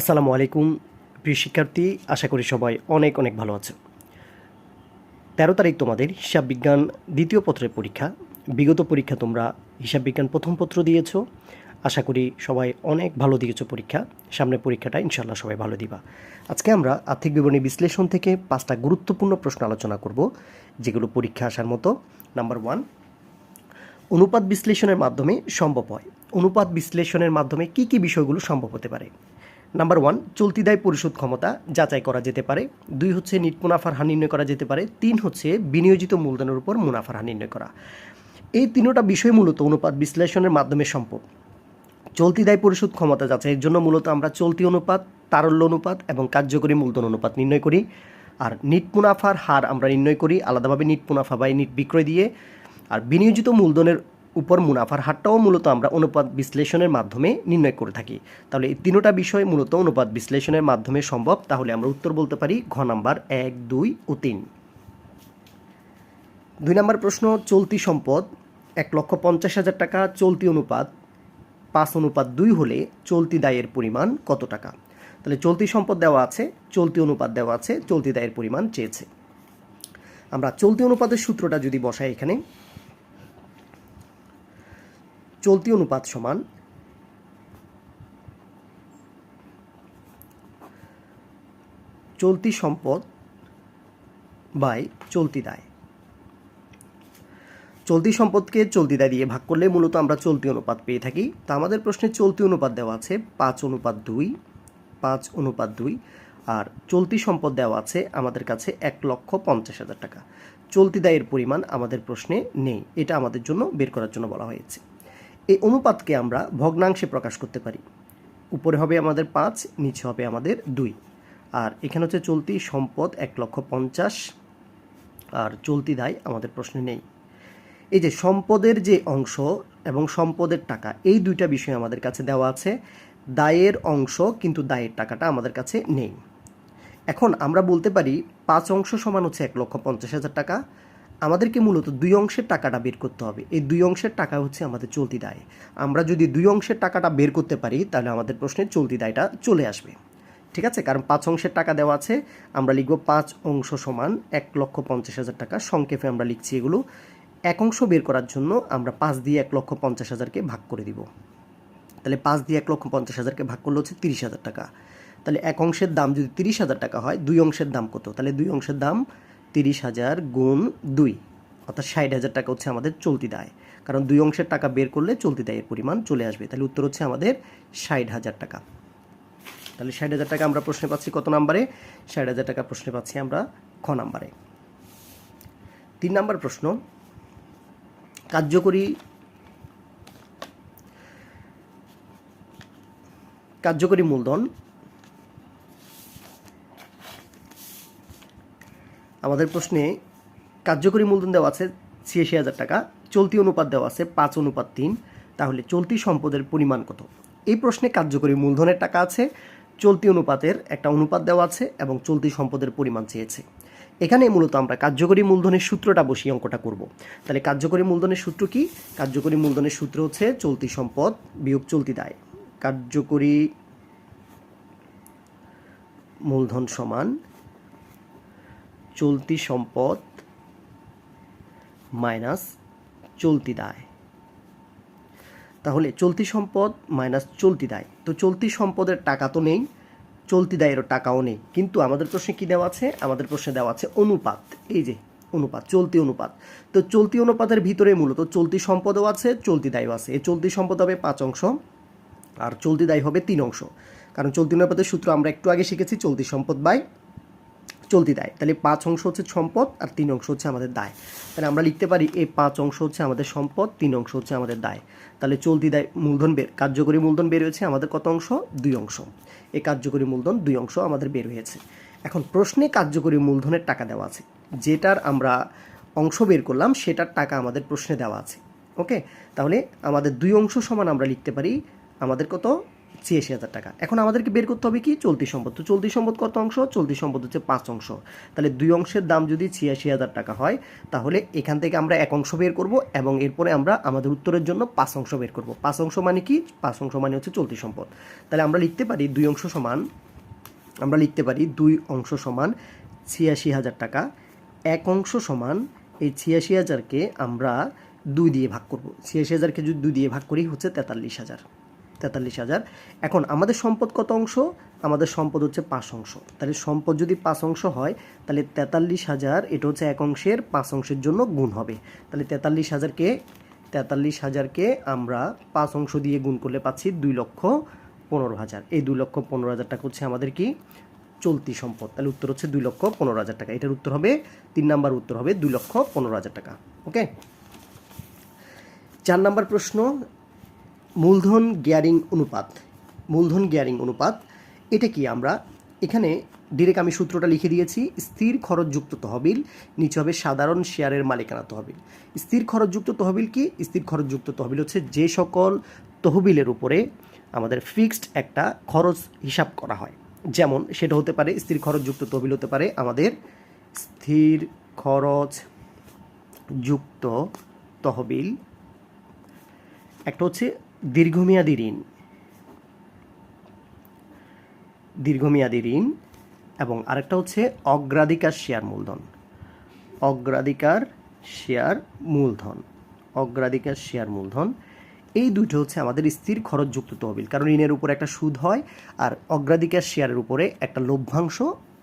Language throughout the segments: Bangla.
আসসালামু আলাইকুম, প্রিয় শিক্ষার্থী, আশা করি সবাই অনেক অনেক ভালো আছে। তেরো তারিখ তোমাদের হিসাব বিজ্ঞান দ্বিতীয় পত্রের পরীক্ষা। বিগত পরীক্ষা তোমরা হিসাব বিজ্ঞান প্রথম পত্র দিয়েছ। আশা করি সবাই অনেক ভালো দিয়েছ পরীক্ষা। সামনের পরীক্ষাটা ইনশাল্লাহ সবাই ভালো দিবা। আজকে আমরা আর্থিক বিবরণী বিশ্লেষণ থেকে পাঁচটা গুরুত্বপূর্ণ প্রশ্ন আলোচনা করব, যেগুলো পরীক্ষা আসার মতো। নাম্বার ওয়ান, অনুপাত বিশ্লেষণের মাধ্যমে সম্ভব হয়। অনুপাত বিশ্লেষণের মাধ্যমে কি কি বিষয়গুলো সম্ভব হতে পারে? নাম্বার ওয়ান, চলতি দায় পরিশোধ ক্ষমতা যাচাই করা যেতে পারে। দুই হচ্ছে, নিট মুনাফার হার নির্ণয় করা যেতে পারে। তিন হচ্ছে, বিনিয়োজিত মূলধনের উপর মুনাফার হার নির্ণয় করা। এই তিনোটা বিষয় মূলত অনুপাত বিশ্লেষণের মাধ্যমে সম্ভব চলতি দায় পরিশোধ ক্ষমতা যাচাইয়ের জন্য মূলত আমরা চলতি অনুপাত, তারল্য অনুপাত এবং কার্যকরী মূলধন অনুপাত নির্ণয় করি। আর নিট মুনাফার হার আমরা নির্ণয় করি আলাদাভাবে নিট মুনাফা বা নিট বিক্রয় দিয়ে। আর বিনিয়োজিত মূলধনের উপর মুনাফার হারটাও মূলত আমরা অনুপাত বিশ্লেষণের মাধ্যমে নির্ণয় করে থাকি। তাহলে এই তিনোটা বিষয় মূলত অনুপাত বিশ্লেষণের মাধ্যমে সম্ভব। তাহলে আমরা উত্তর বলতে পারি ঘ নাম্বার এক, দুই ও তিন। দুই নম্বর প্রশ্ন, চলতি সম্পদ এক লক্ষ পঞ্চাশ হাজার টাকা, চলতি অনুপাত পাঁচ অনুপাত দুই হলে চলতি দায়ের পরিমাণ কত টাকা? তাহলে চলতি সম্পদ দেওয়া আছে, চলতি অনুপাত দেওয়া আছে, চলতি দায়ের পরিমাণ চেয়েছে। আমরা চলতি অনুপাতের সূত্রটা যদি বসাই এখানে চলতি অনুপাত সমান চলতি সম্পদ বাই চলতি দায়। চলতি সম্পদকে চলতি দায় দিয়ে ভাগ করলে মূলত আমরা চলতি অনুপাত পেয়ে থাকি। তা আমাদের প্রশ্নে চলতি অনুপাত দেওয়া আছে পাঁচ অনুপাত দুই, পাঁচ অনুপাত দুই, আর চলতি সম্পদ দেওয়া আছে আমাদের কাছে এক লক্ষ পঞ্চাশ হাজার টাকা। চলতি দায়ের পরিমাণ আমাদের প্রশ্নে নেই, এটা আমাদের জন্য বের করার জন্য বলা হয়েছে। এই অনুপাতকে আমরা ভগ্নাংশে প্রকাশ করতে পারি। উপরে হবে আমাদের পাঁচ, নিচে হবে আমাদের দুই। আর এখানে হচ্ছে চলতি সম্পদ এক লক্ষ পঞ্চাশ। আর চলতি দায় আমাদের প্রশ্নে নেই। এই যে সম্পদের যে অংশ এবং সম্পদের টাকা, এই দুইটা বিষয় আমাদের কাছে দেওয়া আছে। দায়ের অংশ কিন্তু দায়ের টাকাটা আমাদের কাছে নেই। এখন আমরা বলতে পারি পাঁচ অংশ সমান হচ্ছে এক লক্ষ পঞ্চাশ হাজার টাকা। আমাদেরকে মূলত দুই অংশের টাকাটা বের করতে হবে। এই দুই অংশের টাকা হচ্ছে আমাদের চলতি দায়। আমরা যদি দুই অংশের টাকাটা বের করতে পারি, তাহলে আমাদের প্রশ্নে চলতি দায়টা চলে আসবে। ঠিক আছে? কারণ পাঁচ অংশের টাকা দেওয়া আছে, আমরা লিখব পাঁচ অংশ সমান এক লক্ষ পঞ্চাশ হাজার টাকা। সংক্ষেপে আমরা লিখছি এগুলো। এক অংশ বের করার জন্য আমরা পাঁচ দিয়ে এক লক্ষ পঞ্চাশ হাজারকে ভাগ করে দিব। তাহলে পাঁচ দিয়ে এক লক্ষ পঞ্চাশ হাজারকে ভাগ করলে হচ্ছে তিরিশ হাজার টাকা। তাহলে এক অংশের দাম যদি তিরিশ হাজার টাকা হয়, দুই অংশের দাম কত? তাহলে দুই অংশের দাম তিরিশ হাজার গুণ দুই, অর্থাৎ ষাট হাজার টাকা হচ্ছে আমাদের চলতি দায়। কারণ দুই অংশের টাকা বের করলে চলতি দায়ের পরিমাণ চলে আসবে। তাহলে উত্তর হচ্ছে আমাদের ষাট হাজার টাকা। তাহলে ষাট হাজার টাকা আমরা প্রশ্নে পাচ্ছি কত নাম্বারে? ষাট হাজার টাকা প্রশ্নে পাচ্ছি আমরা খ নাম্বারে। তিন নাম্বার প্রশ্ন, কার্যকরী কার্যকরী মূলধন আমাদের প্রশ্নে কার্যকরী মূলধন দেওয়া আছে ছিয়াশি হাজার টাকা, চলতি অনুপাত দেওয়া আছে পাঁচ অনুপাত তিন। তাহলে চলতি সম্পদের পরিমাণ কত? এই প্রশ্নে কার্যকরী মূলধনের টাকা আছে, চলতি অনুপাতের একটা অনুপাত দেওয়া আছে এবং চলতি সম্পদের পরিমাণ চেয়েছে। এখানে মূলত আমরা কার্যকরী মূলধনের সূত্রটা বসিয়ে অঙ্কটা করব। তাহলে কার্যকরী মূলধনের সূত্র কি? কার্যকরী মূলধনের সূত্র হচ্ছে চলতি সম্পদ বিয়োগ চলতি দায়। কার্যকরী মূলধন সমান চলতি সম্পদ মাইনাস চলতি দায়। তাহলে চলতি সম্পদ মাইনাস চলতি দায়। তো চলতি সম্পদের টাকা তো নেই, চলতি দায়েরও টাকাও নেই। কিন্তু আমাদের প্রশ্নে কী দেওয়া আছে? আমাদের প্রশ্নে দেওয়া আছে অনুপাত। এই যে, অনুপাত, চলতি অনুপাত। তো চলতি অনুপাতের ভিতরে মূলত চলতি সম্পদও আছে, চলতি দায়ও আছে। এই চলতি সম্পদ হবে পাঁচ অংশ আর চলতি দায় হবে তিন অংশ। কারণ চলতি অনুপাতের সূত্র আমরা একটু আগে শিখেছি, চলতি সম্পদ বাই চলতি দায়। তাহলে পাঁচ অংশ হচ্ছে সম্পদ আর তিন অংশ হচ্ছে আমাদের দায়। তাহলে আমরা লিখতে পারি এই পাঁচ অংশ হচ্ছে আমাদের সম্পদ, তিন অংশ হচ্ছে আমাদের দায়। তাহলে চলতি দায় মূলধন বের, কার্যকরী মূলধন বের হয়েছে আমাদের কত অংশ? দুই অংশ। এই কার্যকরী মূলধন দুই অংশ আমাদের বের হয়েছে। এখন প্রশ্নে কার্যকরী মূলধনের টাকা দেওয়া আছে। যেটার আমরা অংশ বের করলাম, সেটার টাকা আমাদের প্রশ্নে দেওয়া আছে। ওকে? তাহলে আমাদের দুই অংশ সমান আমরা লিখতে পারি, আমাদের কত? ছিয়াশি হাজার টাকা। এখন আমাদেরকে বের করতে হবে কি? চলতি সম্পদ। তো চলতি সম্পদ কত অংশ? চলতি সম্পদ হচ্ছে পাঁচ অংশ। তাহলে দুই অংশের দাম যদি ছিয়াশি হাজার টাকা হয়, তাহলে এখান থেকে আমরা এক অংশ বের করব এবং এরপরে আমরা আমাদের উত্তরের জন্য পাঁচ অংশ বের করব। পাঁচ অংশ মানে কি? পাঁচ অংশ মানে হচ্ছে চলতি সম্পদ। তাহলে আমরা লিখতে পারি দুই অংশ সমান, আমরা লিখতে পারি দুই অংশ সমান ছিয়াশি হাজার টাকা। এক অংশ সমান এই ছিয়াশি হাজারকে আমরা দুই দিয়ে ভাগ করব। ছিয়াশি হাজারকে যদি দুই দিয়ে ভাগ করি, হচ্ছে তেতাল্লিশ হাজার। তেতাল্লিশ হাজার। এখন আমাদের সম্পদ কত অংশ? আমাদের সম্পদ হচ্ছে পাঁচ অংশ। তাহলে সম্পদ যদি পাঁচ অংশ হয়, তাহলে তেতাল্লিশ হাজার, এটা হচ্ছে এক অংশের পাঁচ অংশের জন্য গুণ হবে। তাহলে তেতাল্লিশ হাজারকে তেতাল্লিশ হাজারকে আমরা পাঁচ অংশ দিয়ে গুণ করলে পাচ্ছি দুই লক্ষ পনেরো হাজার। এই দুই লক্ষ পনেরো হাজার টাকা হচ্ছে আমাদের কি? চলতি সম্পদ। তাহলে উত্তর হচ্ছে দুই লক্ষ পনেরো হাজার টাকা। এটার উত্তর হবে, তিন নাম্বার উত্তর হবে দুই লক্ষ পনেরো হাজার টাকা। ওকে? চার নাম্বার প্রশ্ন মূলধন গিয়ারিং অনুপাত, মূলধন গিয়ারিং অনুপাত, এটা কি আমরা? এখানে ডিরেক্ট আমি সূত্রটা লিখে দিয়েছি, স্থির খরচযুক্ত তহবিল, নিচে হবে সাধারণ শেয়ারের মালিকানা তহবিল। স্থির খরচযুক্ত তহবিল কি? স্থির খরচযুক্ত তহবিল হচ্ছে যে সকল তহবিলের উপরে আমাদের ফিক্সড একটা খরচ হিসাব করা হয়। যেমন সেটা হতে পারে স্থির খরচযুক্ত তহবিল হতে পারে আমাদের স্থির খরচ যুক্ত তহবিল। একটা হচ্ছে দীর্ঘমেয়াদী ঋণ। দীর্ঘমেয়াদী ঋণ এবং আরেকটা হচ্ছে অগ্রাধিকার শেয়ার মূলধন। অগ্রাধিকার শেয়ার মূলধন। অগ্রাধিকার শেয়ার মূলধন, এই দুটো হচ্ছে আমাদের স্থির খরচযুক্ত তহবিল। কারণ ঋণের উপরে একটা সুদ হয় আর অগ্রাধিকার শেয়ারের উপরে একটা লভ্যাংশ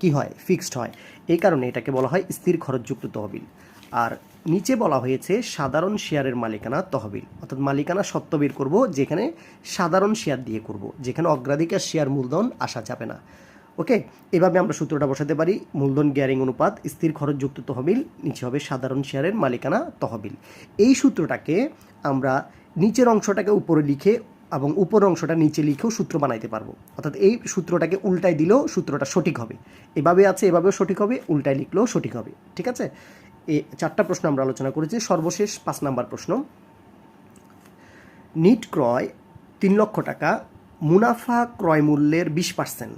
কি হয়? ফিক্সড হয়। এই কারণে এটাকে বলা হয় স্থির খরচযুক্ত তহবিল। আর নিচে বলা হয়েছে, সাধারণ শেয়ারের মালিকানা তহবিল। অর্থাৎ মালিকানা সত্ত্ব বের করব, যেখানে সাধারণ শেয়ার দিয়ে করব, যেখানে অগ্রাধিকার শেয়ার মূলধন আসা যাবে না। ওকে এভাবে আমরা সূত্রটা বসাতে পারি, মূলধন গ্যারিং অনুপাত, স্থির খরচযুক্ত তহবিল, নিচে হবে সাধারণ শেয়ারের মালিকানা তহবিল। এই সূত্রটাকে আমরা নিচের অংশটাকে উপরে লিখে এবং উপর অংশটা নিচে লিখেও সূত্র বানাইতে পারব। অর্থাৎ এই সূত্রটাকে উল্টায় দিলেও সূত্রটা সঠিক হবে। এভাবে আছে, এভাবেও সঠিক হবে, উল্টায় লিখলেও সঠিক হবে। ঠিক আছে? এই চারটা প্রশ্ন আমরা আলোচনা করেছি। সর্বশেষ পাঁচ নাম্বার প্রশ্ন। নিট ক্রয় তিন লক্ষ টাকা, মুনাফা ক্রয় মূল্যের বিশ পার্সেন্ট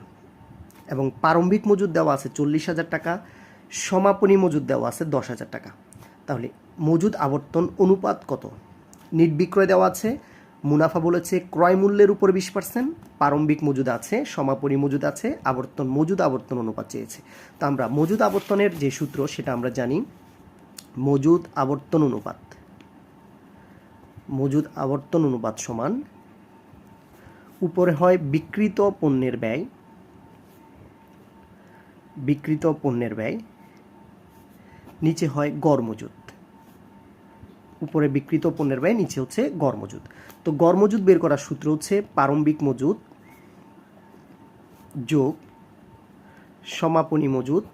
এবং প্রারম্ভিক মজুদ দেওয়া আছে চল্লিশ হাজার টাকা, সমাপনী মজুদ দেওয়া আছে দশ হাজার টাকা। তাহলে মজুদ আবর্তন অনুপাত কত? নিট বিক্রয় দেওয়া আছে, মুনাফা বলেছে ক্রয় মূল্যের উপর বিশ পার্সেন্ট, প্রারম্ভিক মজুদ আছে, সমাপনী মজুদ আছে, আবর্তন মজুদ আবর্তন অনুপাত চেয়েছে। তো আমরা মজুদ আবর্তনের যে সূত্র সেটা আমরা জানি। মজুদ আবর্তন অনুপাত। মজুদ আবর্তন অনুপাত সমান উপরে হয় বিকৃত পণ্যের ব্যয়। বিকৃত পণ্যের ব্যয়। নিচে হয় গড় মজুদ। উপরে বিকৃত পণ্যের ব্যয়, নিচে হচ্ছে গড় মজুদ। তো গড় মজুদ বের করার সূত্র হচ্ছে প্রারম্ভিক মজুদ যোগ সমাপনী মজুদ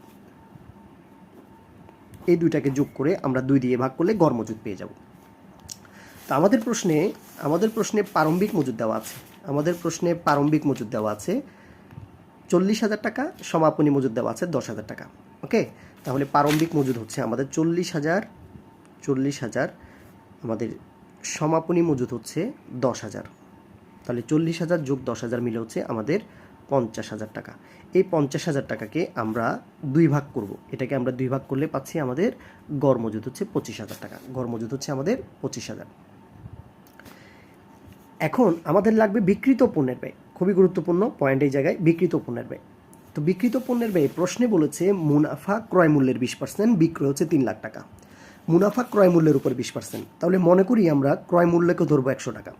এই দুইটাকে যোগ করে আমরা দুই দিয়ে ভাগ করলে গড় মজুদ পেয়ে যাব। তো আমাদের প্রশ্নে আমাদের প্রশ্নে প্রারম্ভিক মজুদ দেওয়া আছে। আমাদের প্রশ্নে প্রারম্ভিক মজুদ দেওয়া আছে চল্লিশ হাজার টাকা, সমাপনী মজুদ দেওয়া আছে দশ হাজার টাকা। ওকে? তাহলে প্রারম্ভিক মজুদ হচ্ছে আমাদের চল্লিশ হাজার চল্লিশ হাজার, আমাদের সমাপনী মজুদ হচ্ছে দশ হাজার। তাহলে চল্লিশ হাজার যোগ দশ হাজার মিলে হচ্ছে আমাদের পঞ্চাশ হাজার টাকা। এই পঞ্চাশ হাজার টাকাকে আমরা দুই ভাগ করব। এটাকে আমরা দুই ভাগ করলে পাচ্ছি আমাদের গড় মজুদ হচ্ছে পঁচিশ হাজার টাকা। গড় মজুদ হচ্ছে আমাদের পঁচিশ হাজার। এখন আমাদের লাগবে বিকৃত পণ্যের ব্যয়। খুবই গুরুত্বপূর্ণ পয়েন্ট এই জায়গায়, বিকৃত পণ্যের ব্যয়। তো বিকৃত পণ্যের ব্যয়, প্রশ্নে বলেছে মুনাফা ক্রয় মূল্যের বিশ পার্সেন্ট বিক্রয় হচ্ছে তিন লাখ টাকা। মুনাফা ক্রয় মূল্যের উপর বিশ পার্সেন্ট তাহলে মনে করি আমরা ক্রয় মূল্যকে ধরবো একশো টাকা।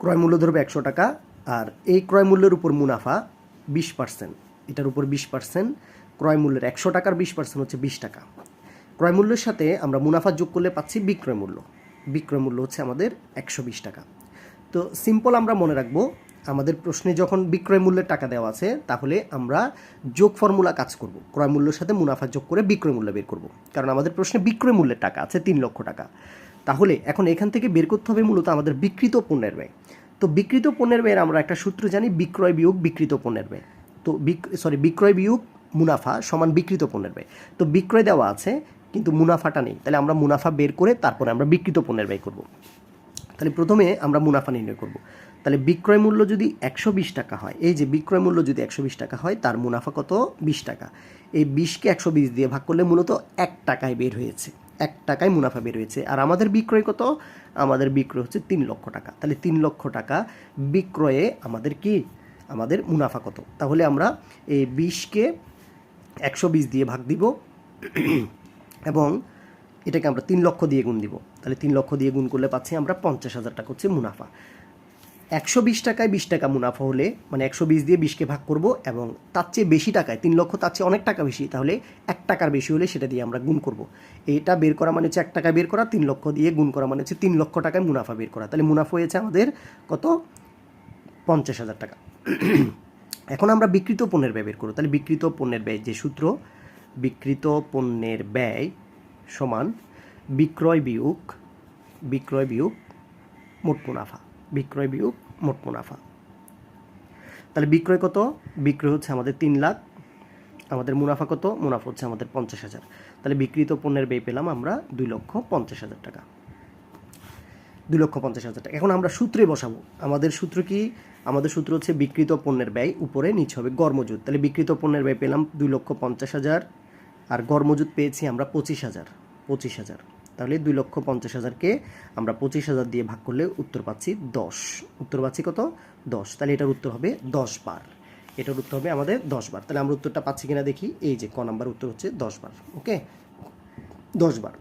ক্রয় মূল্য ধরবো একশো টাকা আর এই ক্রয় মূল্যের উপর মুনাফা বিশ পার্সেন্ট। এটার উপর বিশ পার্সেন্ট, ক্রয় মূল্যের একশো টাকার বিশ পার্সেন্ট হচ্ছে বিশ টাকা। ক্রয় মূল্যের সাথে আমরা মুনাফা যোগ করলে পাচ্ছি বিক্রয় মূল্য। বিক্রয় মূল্য হচ্ছে আমাদের একশো বিশ টাকা। তো সিম্পল আমরা মনে রাখব, আমাদের প্রশ্নে যখন বিক্রয় মূল্যের টাকা দেওয়া আছে, তাহলে আমরা যোগ ফর্মুলা কাজ করব। ক্রয় মূল্যের সাথে মুনাফা যোগ করে বিক্রয় মূল্য বের করব। কারণ আমাদের প্রশ্নে বিক্রয় মূল্যের টাকা আছে তিন লক্ষ টাকা। তাহলে এখন এখান থেকে বের করতে হবে মূলত আমাদের বিকৃত পণ্যের ব্যয়। তো বিকৃত পণ্যের ব্যয়ের আমরা একটা সূত্র জানি, বিক্রয় বিয়োগ বিকৃত পণ্যের ব্যয় তো সরি বিক্রয় বিয়োগ মুনাফা সমান বিকৃত পণ্যের ব্যয় তো বিক্রয় দেওয়া আছে, কিন্তু মুনাফাটা নেই। তাহলে আমরা মুনাফা বের করে তারপরে আমরা বিকৃত পণ্যের ব্যয় করব। তাহলে প্রথমে আমরা মুনাফা নির্ণয় করব। তাহলে বিক্রয় মূল্য যদি একশো বিশ টাকা হয়, এই যে বিক্রয় মূল্য যদি একশো বিশ টাকা হয়, তার মুনাফা কত? বিশ টাকা। এই বিশকে একশো বিশ দিয়ে ভাগ করলে মূলত এক টাকায় বের হয়েছে। এক টাকায় মুনাফা বের হয়েছে। আর আমাদের বিক্রয় কত? আমাদের বিক্রয় হচ্ছে তিন লক্ষ টাকা। তাহলে তিন লক্ষ টাকা বিক্রয়ে আমাদের কি? আমাদের মুনাফা কত? তাহলে আমরা এই বিশকে একশো বিশ দিয়ে ভাগ দিব এবং এটাকে আমরা তিন লক্ষ দিয়ে গুণ দিব। তাহলে তিন লক্ষ দিয়ে গুণ করলে পাচ্ছি আমরা পঞ্চাশ হাজার টাকা হচ্ছে মুনাফা। একশো বিশ টাকায় বিশ টাকা মুনাফা হলে মানে একশো বিশ দিয়ে বিশকে ভাগ করব এবং তার চেয়ে বেশি টাকায়, তিন লক্ষ তার চেয়ে অনেক টাকা বেশি, তাহলে এক টাকার বেশি হলে সেটা দিয়ে আমরা গুণ করব। এটা বের করা মানে হচ্ছে এক টাকা বের করা, তিন লক্ষ দিয়ে গুণ করা মানে হচ্ছে তিন লক্ষ টাকায় মুনাফা বের করা। তাহলে মুনাফা হয়েছে আমাদের কত? পঞ্চাশ হাজার টাকা। এখন আমরা বিকৃত পণ্যের ব্যয় বের করব। তাহলে বিকৃত পণ্যের ব্যয় যে সূত্র, বিকৃত পণ্যের ব্যয় সমান বিক্রয় বিয়োগ বিক্রয় বিয়োগ মোট মুনাফা। বিক্রয় বিয়োগ মোট মুনাফা। তাহলে বিক্রয় কত? বিক্রয় হচ্ছে আমাদের তিন লাখ। আমাদের মুনাফা কত? মুনাফা হচ্ছে আমাদের পঞ্চাশ হাজার। তাহলে বিক্রিত পণ্যের ব্যয় পেলাম আমরা দুই লক্ষ পঞ্চাশ হাজার টাকা। দুই লক্ষ পঞ্চাশ হাজার টাকা। এখন আমরা সূত্রে বসাবো। আমাদের সূত্র কি? আমাদের সূত্র হচ্ছে বিকৃত পণ্যের ব্যয় উপরে নিচে হবে গড়মজুদ। তাহলে বিকৃত পণ্যের ব্যয় পেলাম দুই লক্ষ পঞ্চাশ হাজার। আর গড়মজুদ পেয়েছি আমরা পঁচিশ হাজার। পঁচিশ হাজার। তাহলে দুই লক্ষ পঞ্চাশ হাজারকে আমরা পঁচিশ হাজার দিয়ে ভাগ করলে উত্তর পাচ্ছি দশ। উত্তর পাচ্ছি কত? দশ। তাহলে এটার উত্তর হবে দশ বার। এটার উত্তর হবে আমাদের দশ বার। তাহলে আমরা উত্তরটা পাচ্ছি কিনা দেখি। এই যে ক নাম্বার উত্তর হচ্ছে দশ বার। ওকে? দশ বার।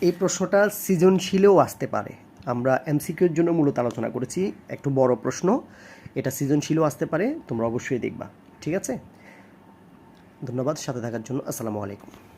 এই প্রশ্নটা সৃজনশীলেও আসতে পারে। আমরা এমসিকিউর জন্য মূলত আলোচনা করেছি। একটু বড় প্রশ্ন। এটা সৃজনশীলও আসতে পারে। তোমরা অবশ্যই দেখবা। ঠিক আছে? ধন্যবাদ। সাথে থাকার জন্য আসসালামু আলাইকুম।